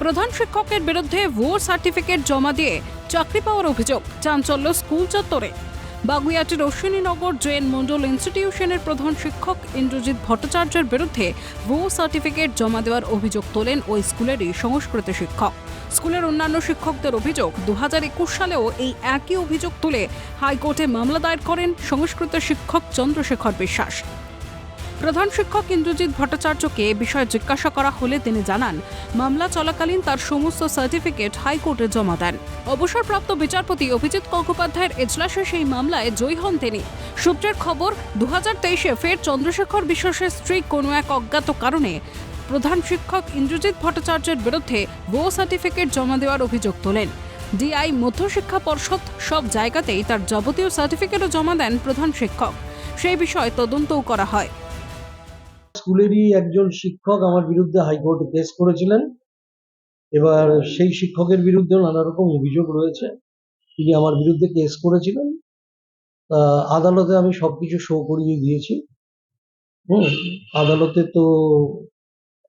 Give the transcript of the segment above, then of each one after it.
প্রধান শিক্ষকের বিরুদ্ধে ভুয়ো সার্টিফিকেট জমা দিয়ে চাকরি পাওয়ার অভিযোগ চাঞ্চল্য স্কুল চত্বরে। বাগুইয়াটির অশ্বিনীনগর জেন মন্ডল ইনস্টিটিউশনের প্রধান শিক্ষক ইন্দ্রজিৎ ভট্টাচার্যের বিরুদ্ধে ভুয়ো সার্টিফিকেট জমা দেওয়ার অভিযোগ তোলেন ওই স্কুলেরই সংস্কৃত শিক্ষক। স্কুলের অন্যান্য শিক্ষকদের অভিযোগ দু হাজার একুশ সালেও এই একই অভিযোগ তুলে হাইকোর্টে মামলা দায়ের করেন সংস্কৃত শিক্ষক চন্দ্রশেখর বিশ্বাস। প্রধান শিক্ষক ইন্দ্রজিৎ ভট্টাচার্যকে এ বিষয়ে জিজ্ঞাসা করা হলে তিনি জানান, মামলা চলাকালীন তার সমস্ত সার্টিফিকেট হাইকোর্টে জমা দেন। অবসরপ্রাপ্ত বিচারপতি অভিজিৎ গঙ্গোপাধ্যায়ের এজলাসে সেই মামলায় জয়ী হন তিনি। সূত্রের খবর দু হাজার তেইশে ফের চন্দ্রশেখর বিশ্বাসের স্ত্রী কোনো এক অজ্ঞাত কারণে প্রধান শিক্ষক ইন্দ্রজিৎ ভট্টাচার্যের বিরুদ্ধে ভুয়ো সার্টিফিকেট জমা দেওয়ার অভিযোগ তোলেন। ডিআই মধ্যশিক্ষা পর্ষদ সব জায়গাতেই তার যাবতীয় সার্টিফিকেটও জমা দেন প্রধান শিক্ষক। সেই বিষয়ে তদন্তও করা হয়। স্কুলেরই একজন শিক্ষক আমার বিরুদ্ধে হাইকোর্টে কেস করেছিলেন। এবার সেই শিক্ষকের বিরুদ্ধে নানা রকম অভিযোগ রয়েছে। তিনি আমার বিরুদ্ধে কেস করেছিলেন। আদালতে আমি সবকিছু শো করিয়ে দিয়েছি। হুম, আদালতে তো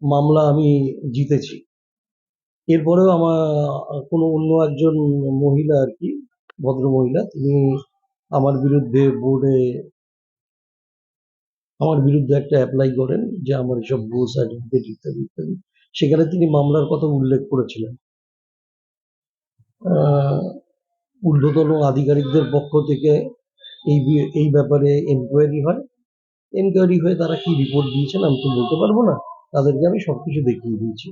মামলা আমি জিতেছি। এরপরেও আমার কোনো অন্য একজন মহিলা আর কি ভদ্র মহিলা তিনি আমার বিরুদ্ধে বোর্ডে আমার বিরুদ্ধে একটা অ্যাপ্লাই করেন, যে আমার এসব ভুল সার্টিফিকেট ইত্যাদি ইত্যাদি। সেখানে তিনি মামলার কথা উল্লেখ করেছিলেন। ঊর্ধ্বতন আধিকারিকদের পক্ষ থেকে এই এই ব্যাপারে এনকোয়ারি হয়। এনকোয়ারি হয়ে তারা কি রিপোর্ট দিয়েছেন আমি তো বলতে পারব না। তাদেরকে আমি সবকিছু দেখিয়ে দিয়েছি।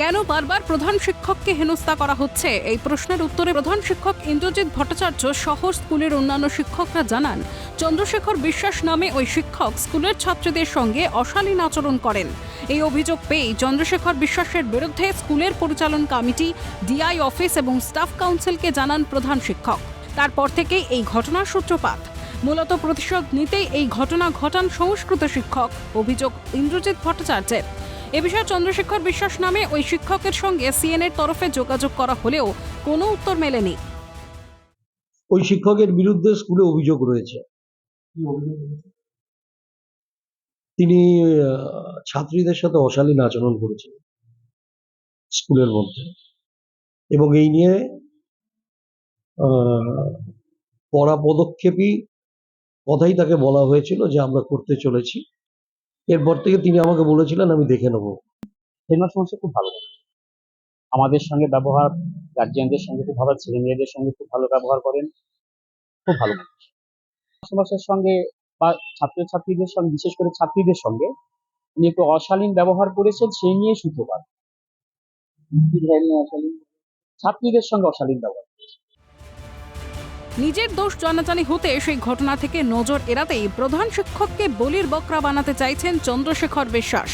কেন বারবার প্রধান শিক্ষককে হেনস্থা করা হচ্ছে? এই প্রশ্নের উত্তরে প্রধান শিক্ষক ইন্দ্রজিৎ ভট্টাচার্য সহ স্কুলের অন্যান্য শিক্ষকরা জানান, চন্দ্রশেখর বিশ্বাস নামে ওই শিক্ষক স্কুলের ছাত্রীদের সঙ্গে অশালীন আচরণ করেন। এই অভিযোগ পেয়ে চন্দ্রশেখর বিশ্বাসের বিরুদ্ধে স্কুলের পরিচালন কমিটি, ডিআই অফিস এবং স্টাফ কাউন্সিলকে জানান প্রধান শিক্ষক। তারপর থেকেই এই ঘটনার সূত্রপাত। মূলত প্রতিশোধ নিতেই এই ঘটনা ঘটান সংস্কৃত শিক্ষক, অভিযোগ ইন্দ্রজিৎ ভট্টাচার্যের। এ বিষয়ে চন্দ্রশেখর বিশ্বাস নামে ওই শিক্ষকের সঙ্গে সিএনএর তরফে যোগাযোগ করা হলেও কোনো উত্তর মেলেনি। ওই শিক্ষকের বিরুদ্ধে স্কুলে অভিযোগ রয়েছে। তিনি আহ, ছাত্রীদের সাথে অশালীন আচরণ করেছেন স্কুলের মধ্যে। এবং এই নিয়ে আহ, কড়া পদক্ষেপই কথাই তাকে বলা হয়েছিল যে আমরা করতে চলেছি। এরপর থেকে তিনি আমাকে বলেছিলেন আমি দেখে নেব। হেডমাস্টার মশাই খুব ভালো আমাদের সঙ্গে ব্যবহার গার্জিয়ানদের সঙ্গে খুব ভালো ছেলে মেয়েদের সঙ্গে খুব ভালো ব্যবহার করেন। খুব ভালো মানুষ। মাস্টারমশাইয়ের সঙ্গে বা ছাত্রছাত্রীদের সঙ্গে বিশেষ করে ছাত্রীদের সঙ্গে উনি একটু অশালীন ব্যবহার করেছেন সেই নিয়ে সূত্রপাত। ছাত্রীদের সঙ্গে অশালীন ব্যবহার নিজের দোষ জানাজানি হতে সেই ঘটনা থেকে নজর এড়াতেই প্রধান শিক্ষককে বলির বকরা বানাতে চাইছেন চন্দ্রশেখর বিশ্বাস।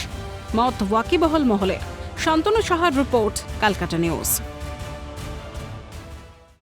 মত ওয়াকিবহল মহলে। শান্তনু সাহার রিপোর্ট, কালকাটা নিউজ।